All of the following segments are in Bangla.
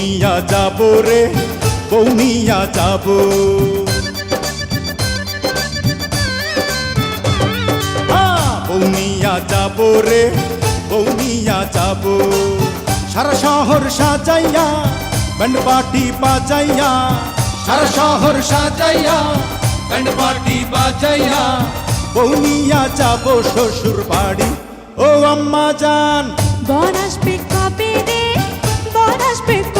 যাব রে বৌনিয়া যাব। বৌনিয়া যাব রে বৌনিয়া যাব। সারা শহর সাজাইয়া, ব্যান্ড পার্টি বাজাইয়া, সারা শহর সাজাইয়া, ব্যান্ড পার্টি বাজাইয়া বৌনিয়া যাব শ্বশুর বাড়ি। ও আম্মা জান। বর আসবে কবে রে? আসবে কবে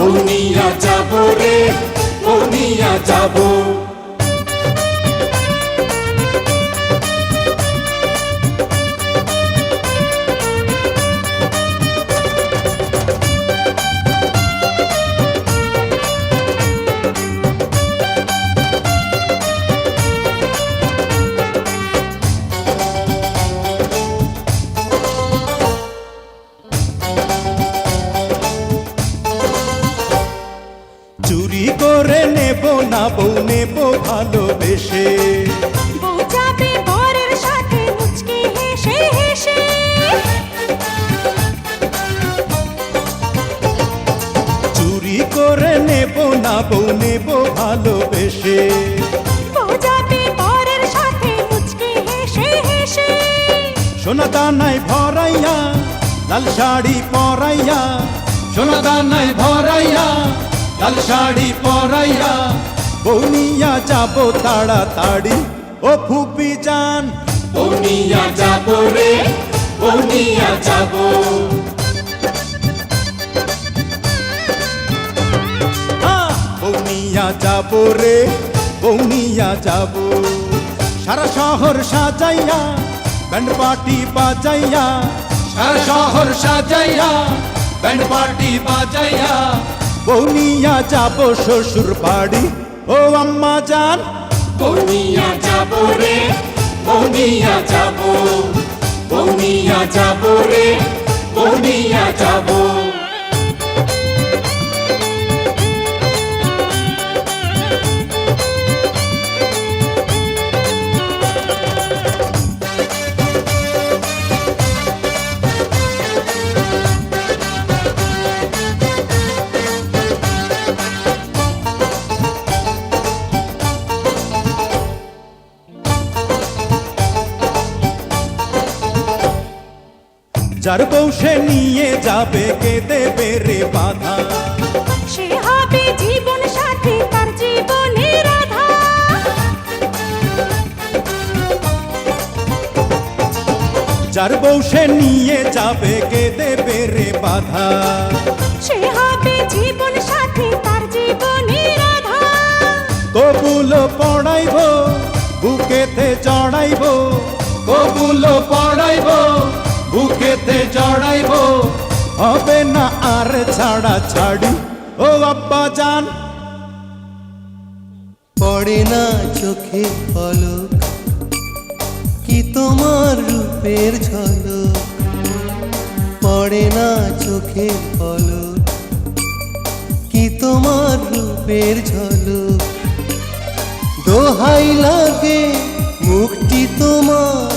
বৌনিয়া যাব রে বৌনিয়া যাব। চুরি করে নেব না বউ নেব ভালোবেসে। বউ যাবে বরের সাথে মুচকি হেসে হেসে। চুরি করে নেব না বউ নেব ভালোবেসে। সোনা দানায় ভরাইয়া লাল শাড়ি পরাইয়া সোনা দানায় ভরাইয়া লাল শাড়ি পরাইয়া বৌনিয়া যাব তাড়াতাড়ি। ও ফুপি যান বৌনিয়া যাব রে বৌনিয়া যাব। বৌনিয়া যাব রে বৌনিয়া যাব। সারা শহর সাজাইয়া, ব্যান্ড পার্টি বাজাইয়া, সারা শহর সাজাইয়া, ব্যান্ড পার্টি বাজাইয়া। বৌনিয়া যাব শ্বশুর বাড়ি। ও আম্মা যান। বৌনিয়া যাব রে বৌনিয়া যাব বৌনিয়া যাব রে বৌনিয়া যাব। যার সে নিয়ে যাবে কে দেবে রে বাধা। সে হবে জীবন সাথী তার জীবনের রাধা। যার সে নিয়ে যাবে কে দেবে রে বাধা। সে হবে জীবন সাথী তার জীবনের রাধা। কবুল পড়াইব বুকেতে চড়াইব কবুল পড়াইব বুকেতে চড়াইব হবে না আর ছাড়া ছাড়ি। ও আব্বা জান। পড়ে না চোখে পলক কি তোমার রূপের ঝলক? পড়ে না চোখে পলক কি তোমার রূপের ঝলক? দোহাই লাগে মুখটি তোমার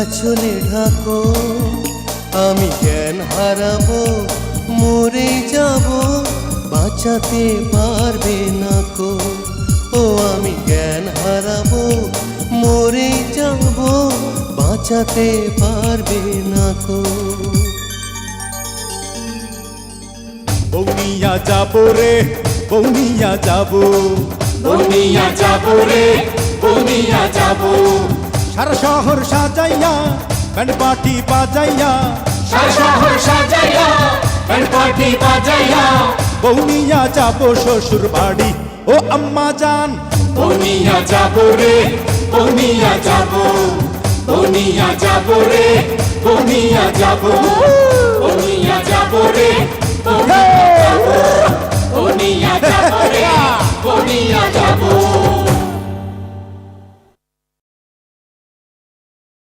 আঁচলে ঢাকো আমি জ্ঞান হারাবো মরে যাব বাঁচাতে পারবে না কো। ও আমি জ্ঞান হারাবো মরে যাব বাঁচাতে পারবে না কো। বৌনিয়া যাব রে বৌনিয়া যাব। বনিয়া যাব রে বনিয়া যাব। সারা শহর সাজাইয়া ব্যান্ড পার্টি বাজাইয়া। সারা শহর সাজাইয়া ব্যান্ড পার্টি বাজাইয়া। বৌনিয়া যাব শ্বশুর বাড়ি। ও আম্মা জান বনিয়া যাব রে বনিয়া যাব। বনিয়া যাব রে বনিয়া যাব। বনিয়া যাব